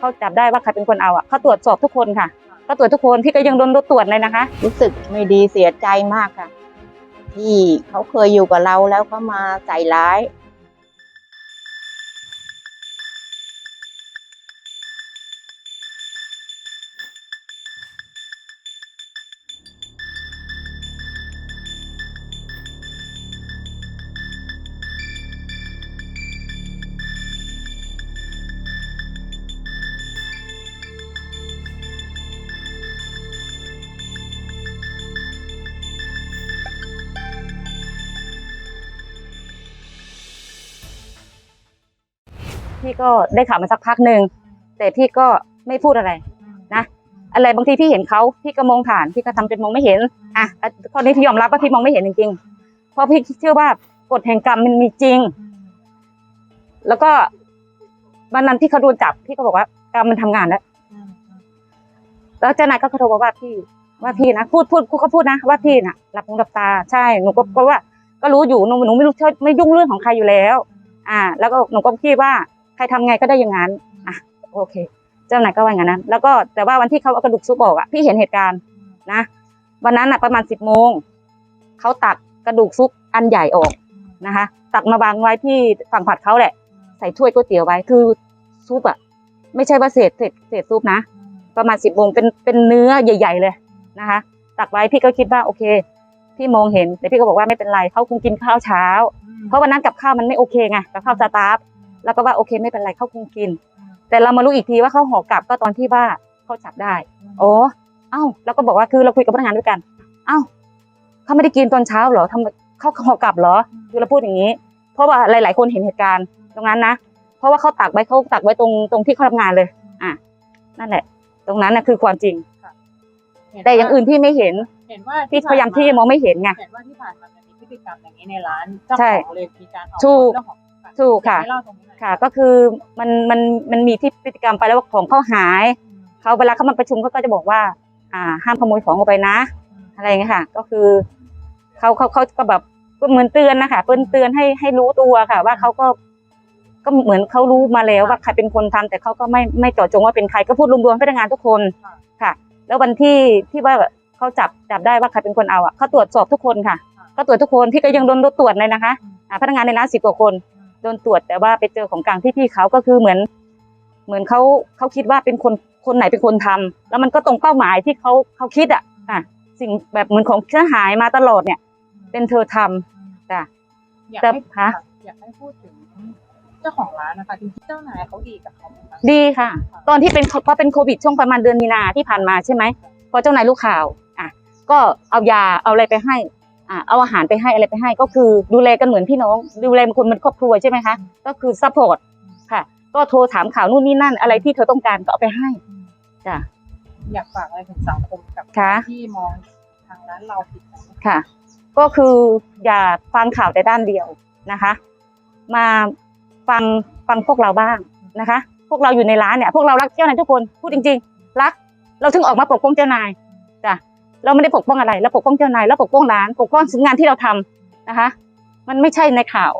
เขาจับได้ว่าใครเป็นคนเอาอะเขาตรวจสอบทุกคนค่ะเขาตรวจทุกคนพี่ก็ยังโดนตรวจเลยนะคะ รู้สึกไม่ดีเสียใจมากค่ะ ที่เขาเคยอยู่กับเราแล้วเขามาใส่ร้าย พี่ก็ได้ข่าวมาสักพักหนึ่งแต่พี่ก็ไม่พูดอะไรนะอะไรบางทีพี่เห็นเขาพี่ก็มองผ่านพี่ก็ทำเป็นมองไม่เห็นอะอะข้อนี้พี่ยอมรับว่าพี่มองไม่เห็นจริงๆเพราะพี่เชื่อว่ากฎแห่งกรรมมันมีจริง แล้วก็วันนั้นที่เขาโดนจับพี่ก็บอกว่ากรรมมันทำงานแล้วแล้วเจ้านายก็โทรมาว่าพี่ว่าพี่นะพูดพูดพูดก็พูดนะว่าพี่น่ะหลับหูหลับตาใช่หนูก็ก็ว่าก็รู้อยู่หนูหนูไม่รู้ไม่ยุ่งเรื่องของใครอยู่แล้ว อ่า แล้วก็หนูก็คิดว่า รทำไงก็ได้อย่างนั้นอะโอเค เจ้านายก็ว่าอย่างนั้น แล้วก็แต่ว่าวันที่เขาเอากระดูกซุปออกอะพี่เห็นเหตุการณ์นะวันนั้นอะประมาณสิบโมงเขาตัดกระดูกซุปอันใหญ่ออกนะคะ ตักมาวางไว้ที่ฝั่งผัดเขาแหละ ใส่ถ้วยก๋วยเตี๋ยวไว้คือซุปอะไม่ใช่ว่าเศษเศษเศษซุปนะประมาณสิบโมงเป็นเป็นเนื้อใหญ่ ๆ เลยนะคะ ตักไว้พี่ก็คิดว่าโอเคพี่มองเห็นแต่พี่ก็บอกว่าไม่เป็นไรเขาคงกินข้าวเช้า เพราะวันนั้นกับข้าวมันไม่โอเคไงกับข้าวสตาร์ฟ แล้วก็ว่าโอเคไม่เป็นไรเขาคงกิน แต่เรามารู้อีกทีว่าเขาห่อกลับก็ตอนที่ว่าเขาจับได้โอ้เอ้าแล้วก็บอกว่าคือเราคุยกับพนักงานด้วยกัน เอ้าเขาไม่ได้กินตอนเช้าเหรอทำเขาห่อกลับเหรอคือเราพูดอย่างนี้ เพราะว่าหลาย ๆ คนเห็นเหตุการณ์ตรงนั้นนะเพราะว่าเขาตักไว้เขาตักไว้ตรงตรงที่เขาทำงานเลย อะ นั่นแหละ ตรงนั้นน่ะคือความจริงแต่อย่างอื่นพี่ไม่เห็น เห็นว่าพี่พยายามที่จะมองไม่เห็นไงเห็นว่าที่ผ่านมามันมีพฤติกรรมอย่างนี้ในร้านเจ้าใช่ของเลยมีการออกถูกเรื่องของ ถูกค่ะอยาให้เล่าตรงนี้หน่อยค่ะก็คือมันมันมันมีที่พฤติกรรมไปแล้วว่าของเขาหายเขาเวลาเขามาประชุมเขาก็จะบอกว่า อ่า ห้ามขโมยของออกไปนะ อะไรอย่างเงี้ยค่ะ ก็คือเขาเขาเขาก็แบบก็เหมือนเตือนนะคะเตือนเตือนให้ให้รู้ตัวค่ะ ว่าเขาก็ ก็เหมือนเขารู้มาแล้วว่าใครเป็นคนทำแต่เขาก็ไม่ไม่เจาะจงว่าเป็นใครก็พูดรวมๆให้พนักงานทุกคนค่ะ แล้ววันที่ที่ว่าเขาจับจับได้ว่าใครเป็นคนเอาอะเขาตรวจสอบทุกคนค่ะเขาตรวจทุกคนพี่ก็ยังโดนตรวจเลยนะคะอ่าพนักงานในร้านสิบกว่าคน โดนตรวจแต่ว่าไปเจอของกลางที่พี่เขาก็คือเหมือน เหมือนเขาเขาคิดว่าเป็นคนคนไหนเป็นคนทำแล้วมันก็ตรงเป้าหมายที่เขาเขาคิดอะอะสิ่งแบบเหมือนของที่หายมาตลอดเนี่ย เป็นเธอทำจ้ะอยากแต่ให้ฮะอยากให้พูดถึงเจ้าของร้านนะคะจริงๆเจ้านายเขาดีกับเขาไหมคะดีค่ะ ตอนที่เป็นพอเป็นโควิดช่วงประมาณเดือนมีนาที่ผ่านมาใช่ไหมพอเจ้านายรู้ข่าวอะก็เอายาเอาอะไรไปให้ อะเอาอาหารไปให้อะไรไปให้ก็คือดูแลกันเหมือนพี่น้อง ดูแลเป็นคนเหมือนครอบครัวใช่ไหมคะก็คือซัพพอร์ตค่ะ ก็โทรถามข่าวนู่นนี่นั่น อะไรที่เธอต้องการก็เอาไปให้จ้ะอยากฝากอะไรถึงสังคมกับค่ะที่มองทางร้านเราผิดไหมค่ะ ก็คืออย่าฟังข่าวแต่ด้านเดียวนะคะ มาฟังฟังพวกเราบ้างนะคะ พวกเราอยู่ในร้านเนี่ย พวกเรารักเจ้านายทุกคนพูดจริง ๆ รัก เราถึงออกมาปกป้องเจ้านายจ้ะ เราไม่ได้ปกป้องอะไรเราปกป้องเจ้านายเราปกป้องร้านปกป้องงานที่เราทำนะคะ มันไม่ใช่ในข่าว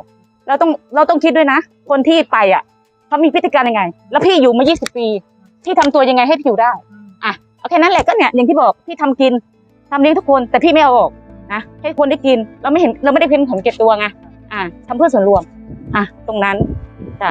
เราต้องเราต้องคิดด้วยนะ คนที่ไปอะเขามีพฤติการยังไง แล้วพี่อยู่มา 20 ปี พี่ทำตัวยังไงให้พี่อยู่ได้อะโอเคนั้นแหละก็เนี่ยอย่างที่บอกพี่ทำกินทำเลี้ยงทุกคนแต่พี่ไม่เอาออกนะให้คนได้กินเราไม่เห็นเราไม่ได้เพียงผมเก็บตัวไงอะทำเพื่อส่วนรวมอะตรงนั้นจ้ะ